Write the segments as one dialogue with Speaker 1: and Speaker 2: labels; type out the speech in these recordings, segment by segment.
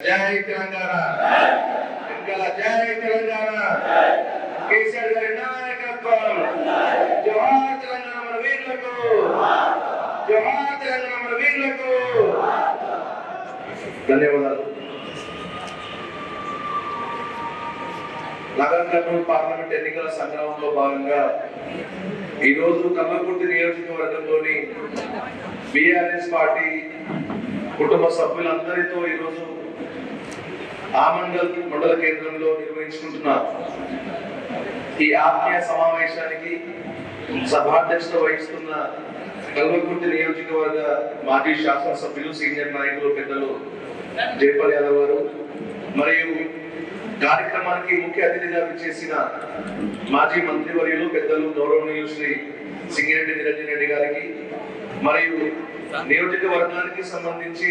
Speaker 1: జై తెలంగాణ. జై తెలంగాణ. కేసీఆర్ గారి నాయకత్వం. జవహర్ తెలంగాణ మన వీరులకు. జవహర్ తెలంగాణ మన వీరులకు. ధన్యవాదాలు. నగర కర్నూలు పార్లమెంట్ ఎన్నికల సంగ్రామంలో భాగంగా ఈరోజు కల్వకుర్తి నియోజకవర్గంలోని బిఆర్ఎస్ పార్టీ కుటుంబ సభ్యులందరితో ఈరోజు ఆ ఆమండల్ మండల కేంద్రంలో నిర్వహించుకుంటున్న ఈ ఆత్మీయ సమావేశానికి సభాధ్యక్షత వహిస్తున్న కల్వకుర్తి నియోజకవర్గ మాజీ శాసనసభ్యులు సీనియర్ నాయకులు పెద్దలు జయపాల్ యాదవ్ గారు మరియు కార్యక్రమానికి ముఖ్య అతిథిగా విచ్చేసిన మాజీ మంత్రివర్యులు పెద్దలు గౌరవనీయులు శ్రీ సింగిరెడ్డి నిరంజన్ రెడ్డి గారికి మరియు నియోజకవర్గానికి సంబంధించి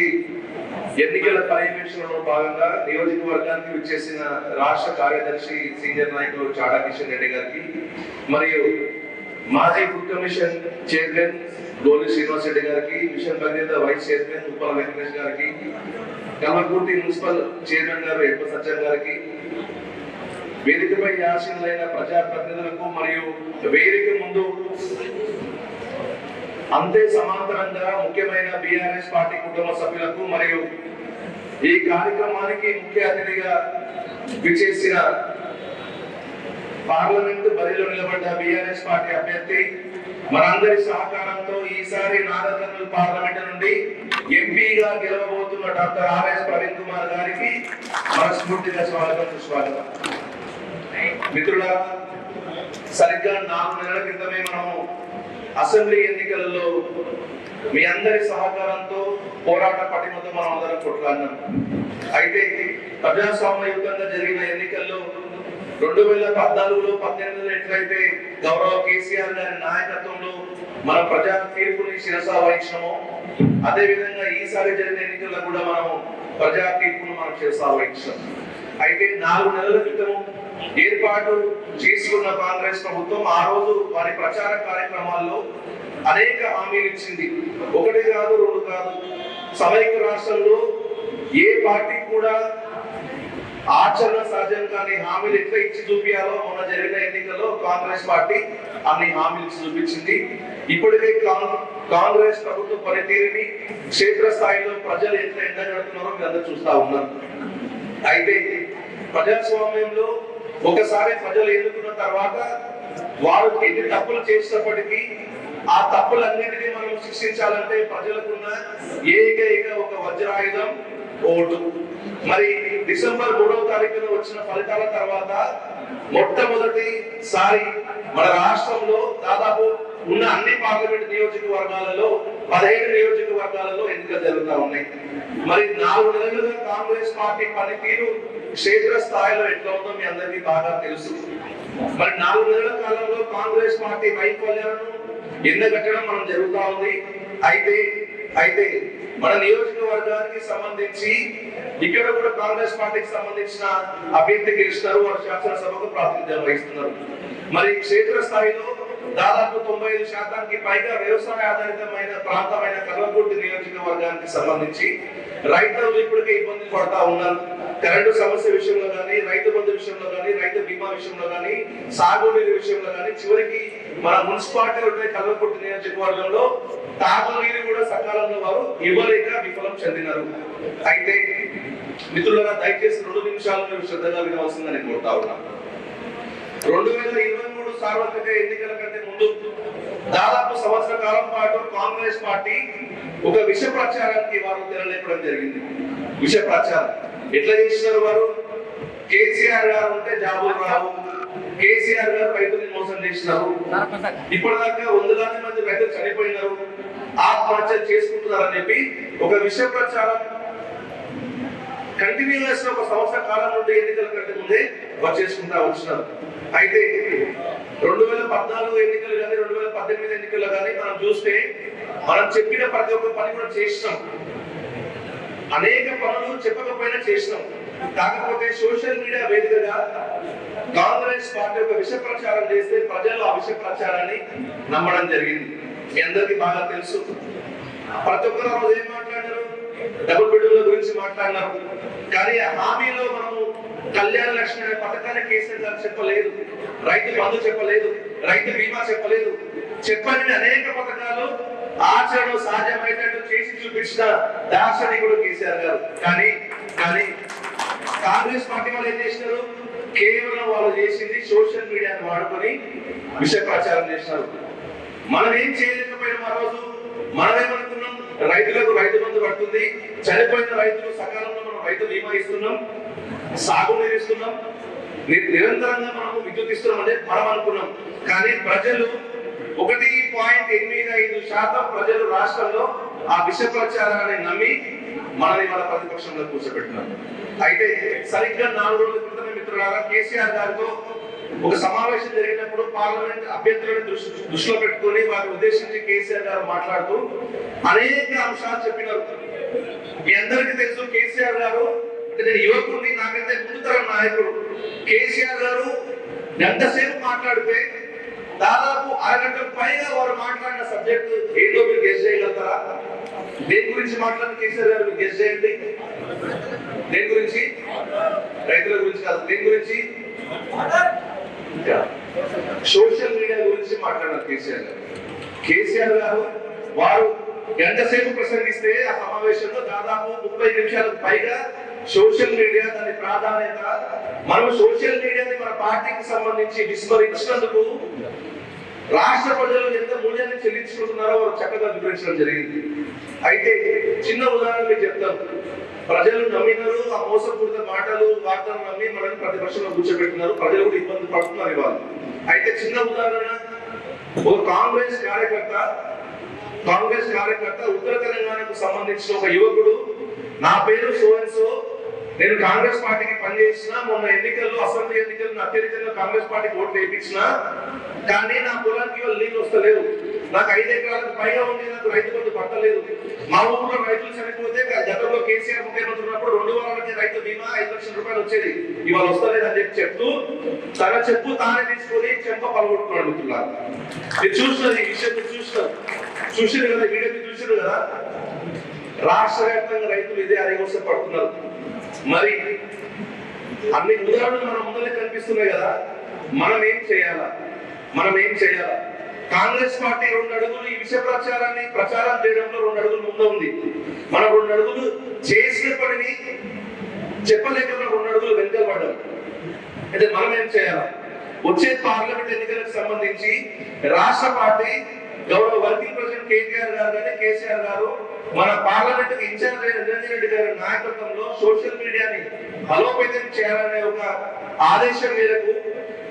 Speaker 1: ఎన్నికల పర్యవేక్షణలో భాగంగా నియోజకవర్గానికి విచ్చేసిన రాష్ట్ర కార్యదర్శి సీనియర్ నాయకులు చాడా కిషన్ రెడ్డి గారికి మరియు మాజీ ఫుడ్ కమిషన్ చైర్మన్ గోలి శ్రీనివాస్ రెడ్డి గారికి mission Bhagiratha vice chairman Uppala Venkatesh గారికి కల్వకుర్తి మున్సిపల్ చైర్మన్ గారు ఎప్ప సత్యం గారికి వేదికపై ఆశీనులైన ప్రజాప్రతినిధులకు మరియు వేదిక ముందు అంతే సమాంతరంగా ముఖ్యమైన బీఆర్ఎస్ పార్టీ కుటుంబ సభ్యులకు మరియు ఈ కార్యక్రమానికి ముఖ్య అతిథిగా విచ్చేసిన పార్లమెంటు బరిలో నిలబడ్డ బీఆర్ఎస్ పార్టీ అభ్యర్థి మనందరి సహకారంతో ఈసారి నాగర్కర్నూలు పార్లమెంట్ నుండి ఎంపీగా గెలవబోతున్న డాక్టర్ ఆర్ఎస్ ప్రవీణ్ కుమార్ గారికి మనస్ఫూర్తిగా స్వాగతం సుస్వాగతం. మిత్రుల సరిగ్గా నాలుగు నెలల క్రితమే మనము అసెంబ్లీ ఎన్నికలలో మీ అందరి సహకారంతో పోరాట పటిమతో మనం అందరం కొట్లాడినాం. అయితే ప్రజాస్వామ్యయుతంగా జరిగిన ఎన్నికల్లో రెండు వేల పద్నాలుగులో పద్దెనిమిదిలో ఎట్లయితే గౌరవ కేసీఆర్ గారి నాయకత్వంలో మన ప్రజా తీర్పుని శిరస వహించినమో అదే విధంగా ఈసారి జరిగిన ఎన్నికల్లో కూడా మనం ప్రజా తీర్పును మనం శిరస వహించాం అయితే నాలుగు నెలల క్రితం ఏర్పాటు చేసుకున్న కాంగ్రెస్ ప్రభుత్వం ఆ రోజు వారి ప్రచార కార్యక్రమాల్లో అనేక హామీలు ఇచ్చింది. ఒకటి కాదు రెండు కాదు. సమైక్య రాష్ట్రంలో ఏ పార్టీ కూడా ఆచరణ సాధ్యం కానీ హామీలు ఎట్లా ఇచ్చి చూపించాలో మొన్న జరిగిన ఎన్నికల్లో కాంగ్రెస్ పార్టీ అన్ని హామీలు ఇచ్చి చూపించింది. ఇప్పటికే కాంగ్రెస్ ప్రభుత్వ పనితీరుని క్షేత్ర స్థాయిలో ప్రజలు ఎట్లా ఎండగడుతున్నారో మీరు అందరూ చూస్తా ఉన్నారు. అయితే ప్రజాస్వామ్యంలో ఒకసారి ప్రజలు ఎన్నుకున్న తర్వాత వారు ఎన్ని తప్పులు చేసినప్పటికీ ఆ తప్పులన్నింటినీ మనం శిక్షించాలంటే ప్రజలకున్న ఏకైక ఒక వజ్రాయుధం ఓటు. మరి డిసెంబర్ మూడవ తారీఖున వచ్చిన ఫలితాల తర్వాత మొట్టమొదటిసారి మన రాష్ట్రంలో దాదాపు ఉన్న అన్ని పార్లమెంట్ నియోజకవర్గాలలో పదిహేడు నియోజకవర్గాలలో ఎన్నికలు జరుగుతూ ఉన్నాయి. మరి నాలుగు నెలలుగా కాంగ్రెస్ పార్టీ పనితీరు క్షేత్ర స్థాయిలో ఎట్లా ఉందో మీ అందరికీ బాగా తెలుసు. మరి నాలుగు నెలల కాలంలో కాంగ్రెస్ పార్టీ వైఫల్యాలను ఎండగట్టడం మనం జరుగుతూ ఉంది. అయితే అయితే మన నియోజకవర్గానికి సంబంధించి ఇక్కడ కూడా కాంగ్రెస్ పార్టీకి సంబంధించిన అభ్యర్థి గెలుస్తారు వారు శాసనసభకు ప్రాతినిధ్యం వహిస్తున్నారు. మరి క్షేత్ర స్థాయిలో దాదాపు తొంభై ఐదు శాతానికి పైగా వ్యవసాయ ఆధారితమైన ప్రాంతమైన కల్వకుర్తి నియోజకవర్గానికి సంబంధించి రైతులు ఇప్పటికే ఇబ్బంది పడతా ఉన్నారు. కరెంటు సమస్య విషయంలో కానీ రైతు బంధు విషయంలో కానీ రైతు బీమా విషయంలో కానీ సాగునీరు విషయంలో కానీ చివరికి మన మున్సిపాలిటీ ఉండే కల్వకుర్తి నియోజకవర్గంలో తాగునీరు కూడా సకాలంలో వారు ఇవ్వలేక విఫలం చెందినారు. అయితే మిత్రులారా దయచేసి రెండు నిమిషాలు మీరు శ్రద్ధగా వినవలసిందని కోరుతా ఉన్నాను రెండు వేల సార్వత్రిక ఎన్నికల కంటే ముందు దాదాపు సంవత్సర కాలం పాటు కాంగ్రెస్ పార్టీ ఒక విష ప్రచారానికి వారు తెరలేపడం జరిగింది. విష ప్రచారం. ఎట్లా చేసినారు వారు? కేసీఆర్ గారు ఉంటే జాబులు రావు. కేసీఆర్ గారు రైతుల్ని మోసం చేసినారు. ఇప్పటిదాకా వందలాది మంది రైతులు చనిపోయినారు. ఆత్మహత్య చేసుకుంటున్నారని చెప్పి ఒక విష ప్రచారం కంటిన్యూస్ ఒక సంవత్సర కాలం నుండి ఎన్నికల కంటే ముందే వచ్చేసుకుంటా వచ్చినారు. అయితే పద్నాలుగు ఎన్నికలు కానీ రెండు వేల పద్దెనిమిది ఎన్నికలు కానీ మనం చూస్తే మనం చెప్పిన ప్రతి ఒక్క పని కూడా చేసినాం. అనేక పనులు చెప్పకపోయినా చేసినాం. కాకపోతే సోషల్ మీడియా వేదికగా కాంగ్రెస్ పార్టీ యొక్క విష ప్రచారం చేస్తే ప్రజలు ఆ విష ప్రచారాన్ని నమ్మడం జరిగింది. మీ అందరికీ బాగా తెలుసు. ప్రతి ఒక్కరు రోజు ఏం మాట్లాడారు? డబుల్ బెడ్రూమ్ల గురించి మాట్లాడినారు. కానీ హామీలో మనము కళ్యాణ లక్ష్మి అనే పథకాన్ని కేసీఆర్ గారు చెప్పలేదు. రైతు బంధు చెప్పలేదు. రైతు బీమా చెప్పలేదు. చెప్పని అనేక పథకాలు ఆచరణ సాధ్యమైనట్టు చేసి చూపించిన దార్శనికుడు కేసీఆర్ గారు. కానీ కానీ కాంగ్రెస్ పార్టీ వాళ్ళు ఏం చేసినారు? కేవలం వాళ్ళు చేసింది సోషల్ మీడియాను వాడుకొని విష ప్రచారం చేసినారు. మనం ఏం చేయలేకపోయినాం ఆ రోజు? మనమేమనుకున్నాం? రైతులకు రైతు బంధు పడుతుంది. చనిపోయిన రైతులు సకాలంలో మనం రైతు బీమా ఇస్తున్నాం. సాగునీరు ఇస్తున్నాం నిరంతరంగా మనము విద్యుత్ ఇస్తున్నాం అంటే మనం అనుకున్నాం. కానీ ప్రజలు ఒకటి పాయింట్ ఎనిమిది ఐదు శాతం ప్రజలు రాష్ట్రంలో ఆ విష ప్రచారాన్ని నమ్మి మనని మన ప్రతిపక్షంలో కూర్చోబెట్టినారు. అయితే సరిగ్గా నాలుగు రోజుల క్రితమే మిత్రులారా కేసీఆర్ గారితో ఒక సమావేశం జరిగినప్పుడు పార్లమెంట్ అభ్యర్థులను దృష్టిలో పెట్టుకొని వారిని ఉద్దేశించి కేసీఆర్ గారు మాట్లాడుతూ అనేక అంశాలు చెప్పినారు. మీ అందరికీ తెలుసు కేసీఆర్ గారు నేను యువకుడిని నాకైతే ముందుతరం నాయకుడు. కేసీఆర్ గారు ఎంతసేపు సేపు మాట్లాడితే దాదాపు అరగంట పైగా వారు మాట్లాడిన సబ్జెక్టు ఏదో మీరు గెస్ చేయగలుగుతారా? దేని గురించి మాట్లాడిన కేసీఆర్ గారు మీరు గెస్ చేయండి? దేని గురించి? రైతుల గురించి కాదు దేని గురించి? సోషల్ మీడియా గురించి మాట్లాడారు కేసీఆర్ గారు. కేసీఆర్ గారు వారు గంట సేపు ప్రసంగిస్తే ఆ సమావేశంలో దాదాపు ముప్పై నిమిషాలకు పైగా సోషల్ మీడియా దాని ప్రాధాన్యత. మనం సోషల్ మీడియాని మన పార్టీకి సంబంధించి విస్మరించినందుకు రాష్ట్ర ప్రజలు ఎంత మూల్యాన్ని చెల్లించుకుంటున్నారో వారు చక్కగా వివరించడం జరిగింది. అయితే చిన్న ఉదాహరణ మీకు చెప్తాను ప్రజలు నమ్మినారు ఆ మోసపూరిత మాటలు వార్తలు నమ్మి మనల్ని ప్రతిపక్షంలో కూర్చోబెట్టినారు ప్రజలు కూడా ఇబ్బంది పడుతున్నారు ఇవాళ. అయితే చిన్న ఉదాహరణ ఒక కాంగ్రెస్ కార్యకర్త కాంగ్రెస్ కార్యకర్త ఉత్తర తెలంగాణకు సంబంధించిన ఒక యువకుడు నా పేరు సో అండ్ సో నేను కాంగ్రెస్ పార్టీకి పనిచేసిన మొన్న ఎన్నికల్లో అసెంబ్లీ ఎన్నికల్లో అత్యధికంగా కాంగ్రెస్ పార్టీకి ఓట్లు వేయించిన కానీ నా పొలానికి నీళ్ళు వస్తలేదు నాకు ఐదు ఎకరాలకు పైగా ఉంది నాకు రైతు బంధు పట్టలేదు. మా ఊర్లో రైతులు చనిపోతే గతంలో కేసీఆర్ ముఖ్యమంత్రి ఉన్నప్పుడు రెండు వారాలకి రైతు బీమా ఐదు లక్షల రూపాయలు వచ్చేది. ఇవాళ వస్తలేదు అని చెప్పి చెప్తూ తన చెప్పు తానే తీసుకొని చెంప పలగొట్టుకున్నాడు మిత్రులారా మీరు చూసినది ఈ విషయం మీరు చూసినారు చూసారు కదా వీడియో మీరు చూసారు కదా? రాష్ట్ర వ్యాప్తంగా రైతులు ఇదే అరిగోస పడుతున్నారు. మరి అన్ని ఉదాహరణలు మన ముందరే కనిపిస్తున్నాయి కదా. మనం ఏం చేయాలా? మనం ఏం చేయాలా? కాంగ్రెస్ పార్టీ రెండు అడుగులు ఈ విషయ ప్రచారాన్ని ప్రచారం చేయడంలో రెండు అడుగులు ముందు ఉంది. మనం రెండు అడుగులు చేసిన పనిని చెప్పలేకుండా రెండు అడుగులు వెనుకబడ్డాం అంటే మనం ఏం చేయాలా? వచ్చే పార్లమెంట్ ఎన్నికలకు సంబంధించి రాష్ట్ర పార్టీ గౌరవ వర్కింగ్ ప్రెసిడెంట్ కేటీఆర్ గారు కానీ కేసీఆర్ గారు మన పార్లమెంట్ ఇన్ఛార్జ్ అయిన నిరంజన్ రెడ్డి గారి నాయకత్వంలో సోషల్ మీడియాని బలోపేతం చేయాలనే ఒక ఆదేశం మేరకు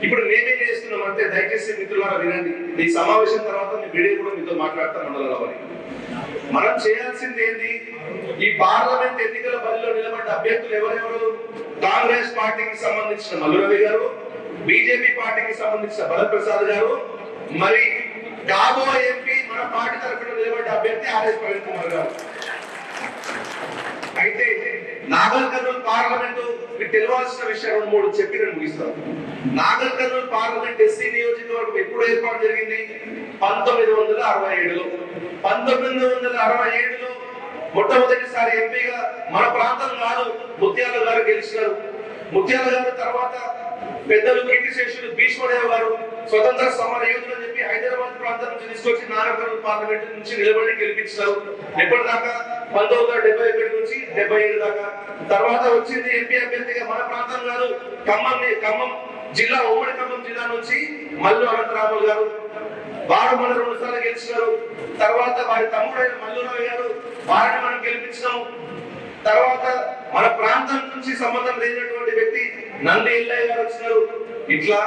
Speaker 1: ఇప్పుడు మేమేం చేస్తున్నాం అంటే దయచేసి మిత్రులారా వినండి. ఈ సమావేశం తర్వాత మీ వీడియో కూడా మీతో మాట్లాడతాం మండలంలో మనం చేయాల్సింది ఏంటి ఈ పార్లమెంట్ ఎన్నికల బరిలో నిలబడ్డ అభ్యర్థులు ఎవరెవరు? కాంగ్రెస్ పార్టీకి సంబంధించిన మల్లురవి గారు బీజేపీ పార్టీకి సంబంధించిన భరత్ గారు మరి కాబోయే ఎంపీ మన పార్టీ తరఫున నిలబడ్డ అభ్యర్థి ఆర్ఎస్ ప్రవీణ్ కుమార్ గారు. అయితే నాగల్ కర్నూలు పార్లమెంట్ మీకు తెలియాల్సిన విషయం రెండు మూడు చెప్పి నేను ముగిస్తాను. నాగల్ కర్నూలు పార్లమెంట్ ఎస్సీ నియోజకవర్గం ఎప్పుడు ఏర్పాటు జరిగింది? పంతొమ్మిది వందల అరవై ఏడులో. పంతొమ్మిది వందల అరవై ఏడులో మొట్టమొదటిసారి ఎంపీగా మన ప్రాంతం కాదు ముత్యాల గారు గెలిచినారు. ముత్యాల గారు తర్వాత పెద్దలు కీర్తిశేషులు భీష్మదేవ్ గారు స్వతంత్ర సమర యోధులు అని చెప్పి హైదరాబాద్ ప్రాంతం నుంచి తీసుకొచ్చి నారాయణ పార్లమెంట్ నుంచి నిలబడి గెలిపించారు ఎప్పటిదాకా పంతొమ్మిది వందల డెబ్బై ఒకటి నుంచి డెబ్బై ఏడు దాకా. తర్వాత వచ్చింది ఎంపీ అభ్యర్థిగా మన ప్రాంతం కాదు ఖమ్మం ఖమ్మం జిల్లా ఉమ్మడి ఖమ్మం జిల్లా నుంచి మల్లు అనంతరాములు గారు. వారు మన రెండు సార్లు గెలిచినారు. తర్వాత వారి తమ్ముడైన మల్లురావు గారు వారిని మనం గెలిపించినాము. తర్వాత మన ప్రాంతం నుంచి సంబంధం లేనటువంటి వ్యక్తి నంది ఎల్లయ్య గారు వచ్చినారు. ఇట్లా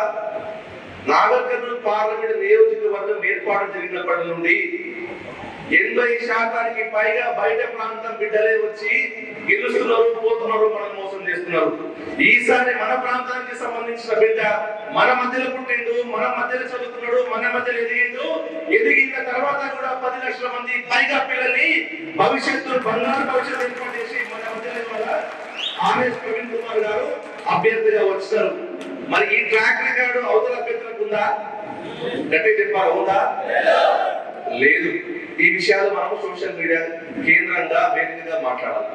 Speaker 1: నాగర్కర్నూలు పార్లమెంట్ నియోజకవర్గం ఏర్పాటు జరిగినప్పటి నుండి ఎనభై శాతానికి పైగా బయట ప్రాంతం బిడ్డలే వచ్చి గెలుస్తున్నారు పోతున్నారు మనం మోసం చేస్తున్నారు. ఈసారి మన ప్రాంతానికి సంబంధించిన బిడ్డ మన మధ్యలో పుట్టిండు మన మధ్యలో చదువుతున్నాడు మన మధ్యలో ఎదిగిండు ఎదిగిన తర్వాత కూడా పది లక్షల మంది పైగా పిల్లల్ని భవిష్యత్తు బంగారు భవిష్యత్తు ఏర్పాటు చేసి మన మధ్యలో ఆర్ఎస్ ప్రవీణ్ కుమార్ గారు అభ్యర్థిగా వచ్చారు. మరి ఈ ట్రాక్ రికార్డు అవతల అభ్యర్థులకు ఉందా? గట్టి చెప్పారు ఉందా? లేదు. ఈ విషయాలు మనం సోషల్ మీడియా కేంద్రంగా వేదికగా మాట్లాడాలి.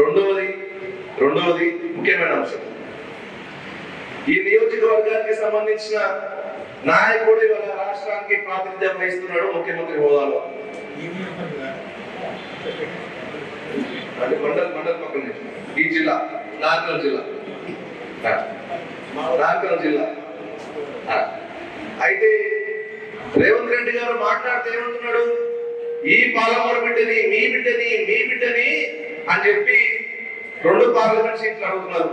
Speaker 1: రెండవది రెండవది ముఖ్యమైన అంశం. ఈ నియోజకవర్గానికి సంబంధించిన నాయకుడు ఇవాళ రాష్ట్రానికి ప్రాతినిధ్యం వహిస్తున్నాడు ముఖ్యమంత్రి హోదాలో. అంటే మండల్ మండల్ పక్కన. ఈ జిల్లా నార్కల్ జిల్లా. ఆ. జిల్లా. అయితే రేవంత్ రెడ్డి గారు మాట్లాడితే ఏమంటున్నాడు? ఈ పాలమూరు బిడ్డని మీ బిడ్డని మీ బిడ్డని అని చెప్పి రెండు పార్లమెంట్ సీట్లు అడుగుతున్నారు.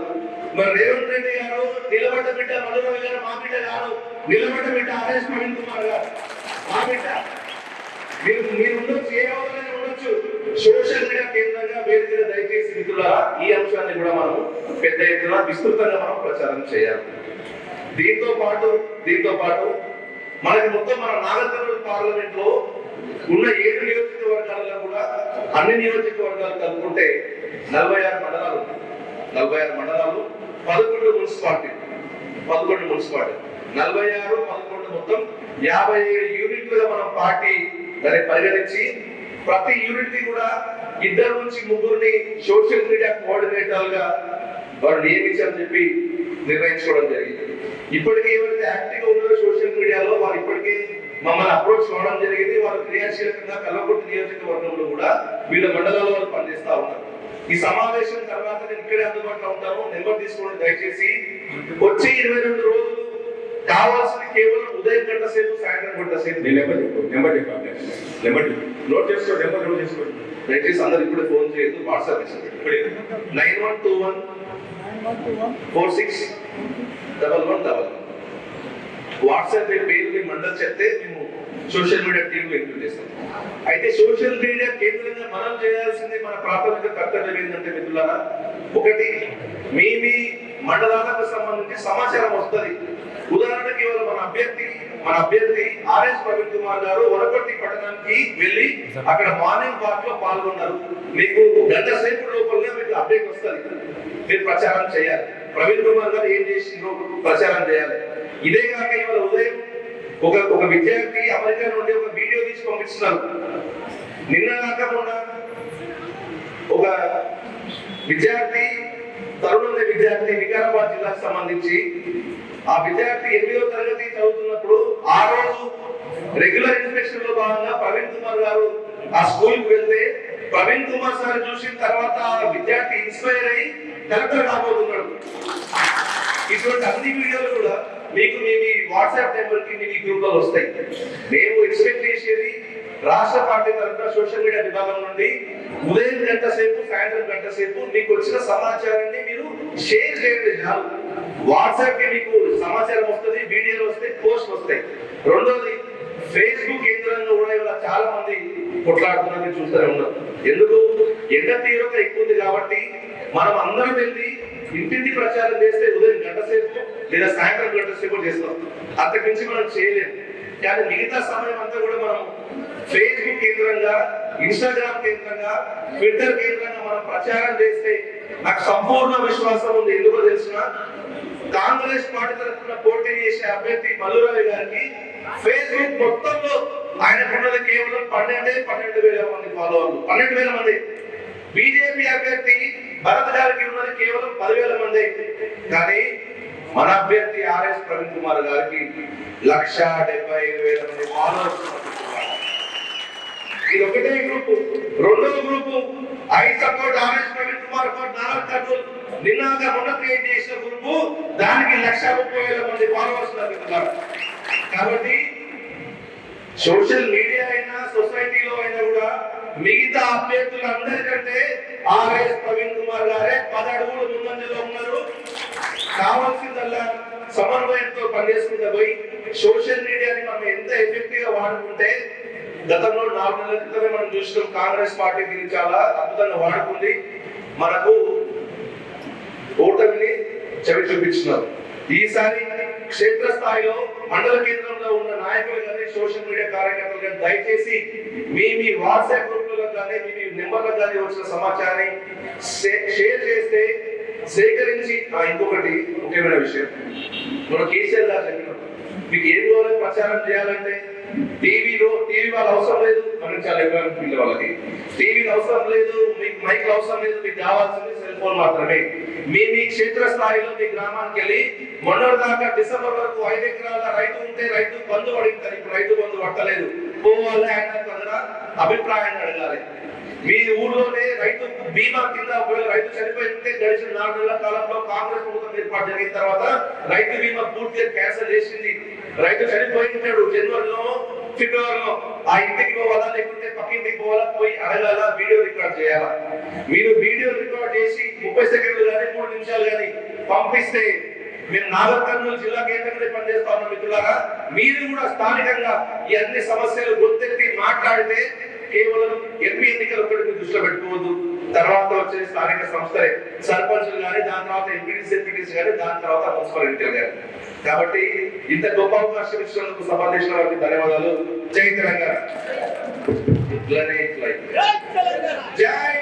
Speaker 1: మరి రేవంత్ రెడ్డి గారు నిలబడ్డ బిడ్డ మధురవి గారు మా బిడ్డ గారు నిలబడ్డ బిడ్డ ఆదేశ్ ప్రవీణ్ కుమార్ గారు. మా బిడ్డ. మీరు మీరు ఉండొచ్చు ఏ అవసరం ఉండొచ్చు? సోషల్ మీడియా కేంద్రంగా వేదికగా ద్వారా ఈ అంశాన్ని కూడా మనం పెద్ద ఎత్తున విస్తృతంగా మనం ప్రచారం చేయాలి. దీంతో పాటు దీంతో పాటు మనకి మొత్తం మన నాగర్కర్నూలు పార్లమెంట్లో ఉన్న ఏడు నియోజకవర్గాలలో కూడా అన్ని నియోజకవర్గాలు కలుపుకుంటే నలభై ఆరు మండలాలు నలభై ఆరు మండలాలు పదకొండు మున్సిపాలిటీ. పదకొండు మున్సిపాలిటీ. నలభై ఆరు పదకొండు మొత్తం యాభై ఏడు యూనిట్లుగా మనం పార్టీ దాన్ని పరిగణించి ప్రతి యూనిట్కి కూడా ఇద్దరు నుంచి ముగ్గురిని సోషల్ మీడియా కోఆర్డినేటర్గా వారు నియమించాలని చెప్పి నిర్ణయించుకోవడం జరిగింది. ఇప్పటికే ఎవరైతే యాక్టివ్గా ఉన్నారో సోషల్ మీడియాలో వారు ఇప్పటికే మమ్మల్ని అప్రోచ్ కావడం జరిగింది. వారు క్రియాశీలకంగా కల్లకొట్టు నియోజకవర్గంలో కూడా వీళ్ళ మండలాల్లో వాళ్ళు పనిచేస్తా ఉన్నారు ఈ సమావేశం తర్వాత నేను ఇక్కడే అందుబాటులో ఉంటాను. నెంబర్ తీసుకోండి దయచేసి. వచ్చే ఇరవై రెండు రోజులు కావాల్సింది కేవలం ఉదయం గంట సేపు సాయంత్రం గంట సేపు.
Speaker 2: నెంబర్ చెప్పు నెంబర్ చెప్పు నెంబర్ నోట్ చేసుకోండి నెంబర్ నోట్ చేసుకోండి
Speaker 1: దయచేసి అందరు ఇప్పుడు ఫోన్ చేయొద్దు వాట్సాప్ చేసారు
Speaker 2: ఇప్పుడే
Speaker 1: nine one two one four six double one double. One WhatsApp మీ పేరు మీ మండలి చెప్తే మేము సోషల్ మీడియా టీమ్ ఇంక్లూడ్ చేస్తాం. అయితే సోషల్ మీడియా కేంద్రంగా మనం చేయాల్సింది మన ప్రాథమిక కర్తవ్యం ఏంటంటే మిత్రులారా ఒకటి మీ మీ మండలాలకు సంబంధించి సమాచారం వస్తుంది. ఉదాహరణకి ఇవాళ మన అభ్యర్థి మన అభ్యర్థి ఆర్ఎస్ ప్రవీణ్ కుమార్ గారు వరపర్తి పట్టణానికి వెళ్ళి అక్కడ మార్నింగ్ వాక్లో పాల్గొన్నారు. మీకు గంట సేపు లోపలనే మీకు అప్డేట్ వస్తుంది. మీరు ప్రచారం చేయాలి. ప్రవీణ్ కుమార్ గారు ఏం చేసిండ్రు ప్రచారం చేయాలి. ఇదే కాక ఇవాళ ఉదయం ఒక ఒక విద్యార్థి అమెరికా నుండి ఒక వీడియో తీసి పంపిస్తున్నారు. నిన్న కాకుండా ఒక విద్యార్థి తరుణ విద్యార్థి వికారాబాద్ జిల్లాకు సంబంధించి ఆ విద్యార్థి ఎనిమిదో తరగతి చదువుతున్నప్పుడు ఆ రోజు రెగ్యులర్ ఇన్స్పెక్షన్లో భాగంగా ప్రవీణ్ కుమార్ గారు ఆ స్కూల్కి వెళ్తే ప్రవీణ్ కుమార్ సార్ చూసిన తర్వాత ఆ విద్యార్థి ఇన్స్పైర్ అయ్యి కలెక్టర్ కాబోతున్నాడు ఇటువంటి అన్ని వీడియోలు కూడా మీకు మీ మీ వాట్సాప్ నెంబర్కి మీకు గ్రూపులు వస్తాయి. మేము ఎక్స్పెక్ట్ చేసేది రాష్ట్ర పార్టీ తరఫున సోషల్ మీడియా విభాగం నుండి. ఉదయం గంట సేపు సాయంత్రం గంట సేపు మీకు వచ్చిన సమాచారాన్ని మీరు షేర్ చేయండి చాలు వాట్సాప్కి మీకు సమాచారం వస్తుంది వీడియోలు వస్తాయి పోస్ట్ వస్తాయి. రెండోది ఫేస్బుక్ కేంద్రంలో కూడా ఇవాళ చాలా మంది కొట్లాడుతున్నారు చూస్తూనే ఉన్నారు. ఎందుకు? ఎండ తీవ్రత ఎక్కువ ఉంది కాబట్టి మనం అందరం వెళ్ళి ఇంటింటి ప్రచారం చేస్తే ఉదయం గంట సేపు లేదా సాయంత్రం గంట సేపు చేస్తాం. అంతకుమించి మనం చేయలేము కానీ మిగతా సమయం అంతా కూడా మనం ఫేస్బుక్ కేంద్రంగా ఇన్స్టాగ్రామ్ కేంద్రంగా ట్విట్టర్ కేంద్రంగా మనం ప్రచారం చేస్తే నాకు సంపూర్ణ విశ్వాసం ఉంది. ఎందుకో తెలిసిన? కాంగ్రెస్ పార్టీ తరఫున పోటీ చేసే అభ్యర్థి మల్లురావు గారికి ఫేస్బుక్ మొత్తంలో ఆయనకున్నది కేవలం పన్నెండే పన్నెండు వేల మంది ఫాలోవర్లు పన్నెండు వేల మంది. బీజేపీ అభ్యర్థి భరత్ గారికి ఉన్నది కేవలం పదివేల మంది. కానీ మన అభ్యర్థి ఆర్ఎస్ ప్రవీణ్ కుమార్ గారికి లక్ష డెబ్బై ఐదు వేల మంది ఫాలోవర్స్ ఇది ఒకటే గ్రూప్. రెండవ group I support RS Praveen Kumar for Nagar Kurnool. నిన్నగా మొన్న క్రియేట్ చేసిన గ్రూప్ దానికి లక్ష ముప్పై వేల మంది ఫాలోవర్స్ కాబట్టి సోషల్ మీడియా అయినా సొసైటీలో అయినా కూడా మిగతా అభ్యర్థులు అందరికంటే ఆర్ఎస్ ప్రవీణ్ కుమార్ గారే పది అడుగులు ముందంజలో ఉన్నారు. కావాల్సిందల్లా సమన్వయంతో పనిచేసుకుంటూ పోయి సోషల్ మీడియాని మనం ఎంత ఎఫెక్టివ్గా వాడుకుంటే గతంలో నాలుగు నెలల క్రితమే మనం చూసినాం కాంగ్రెస్ పార్టీ దీన్ని చాలా అద్భుతంగా వాడుకుంది. మనకు ఓటమిని చవి చూపించినారు. ఈసారి క్షేత్ర స్థాయిలో మండల కేంద్రంలో ఉన్న నాయకులు కానీ సోషల్ మీడియా కార్యకర్తలు కానీ దయచేసి మీ మీ వాట్సాప్ కానీ మీ మీ కానీ వచ్చిన సమాచారాన్ని షేర్ చేస్తే సేకరించి ఆ, ఇంకొకటి ముఖ్యమైన విషయం. మనం కేసీఆర్ గారు చెప్పినాం మీకు ఏం కావాలి ప్రచారం చేయాలంటే టీవీలో టీవీ వాళ్ళ అవసరం లేదు గమనించాలి ఎకరానికి పిల్ల వాళ్ళకి. టీవీలు అవసరం లేదు మీకు మైక్ అవసరం లేదు మీకు కావాల్సింది సెల్ ఫోన్ మాత్రమే. మీ మీ క్షేత్ర స్థాయిలో మీ గ్రామానికి వెళ్ళి మొన్నటి దాకా డిసెంబర్ వరకు ఐదు ఎకరాల రైతు ఉంటే రైతు బంధు పడింది ఇప్పుడు రైతు బంధు పట్టలేదు. పోవాలి ఆయన దగ్గర అభిప్రాయాన్ని అడగాలి. మీ ఊర్లోనే రైతు బీమా కింద రైతు చనిపోయితే గడిచిన నాలుగు నెలల కాలంలో కాంగ్రెస్ ప్రభుత్వం ఏర్పాటు జరిగిన తర్వాత రైతు బీమా పూర్తిగా క్యాన్సిల్ చేసింది. రైతు చనిపోయినాడు జనవరిలో ఫిబ్రవరిలో. ఆ ఇంటికి పోవాలా లేకుంటే పక్కింటికి పోవాలా పోయి అడగాల వీడియో రికార్డ్ చేయాలా? మీరు వీడియో రికార్డ్ చేసి ముప్పై సెకండ్లు కానీ మూడు నిమిషాలు కానీ పంపిస్తే మేము నాగర్ కర్నూలు జిల్లా కేంద్రంలో పనిచేస్తా ఉన్న మిత్రులారా. మీరు కూడా స్థానికంగా ఈ అన్ని సమస్యలు గుర్తెత్తి మాట్లాడితే కేవలం ఎంపీ ఎన్నికలు ఒక్కటి మీరు దృష్టిలో పెట్టుకోవద్దు. తర్వాత వచ్చే స్థానిక సంస్థలే సర్పంచులు కానీ దాని తర్వాత ఎంపీటీసీ ఎంపీటీసీ కానీ దాని తర్వాత మున్సిపల్ ఎన్నికలు కానీ కాబట్టి ఇంత గొప్ప అవకాశం ఇచ్చినందుకు సంబంధించిన వారికి ధన్యవాదాలు. జై తెలంగాణ. ఇట్లనే ఇట్లా జై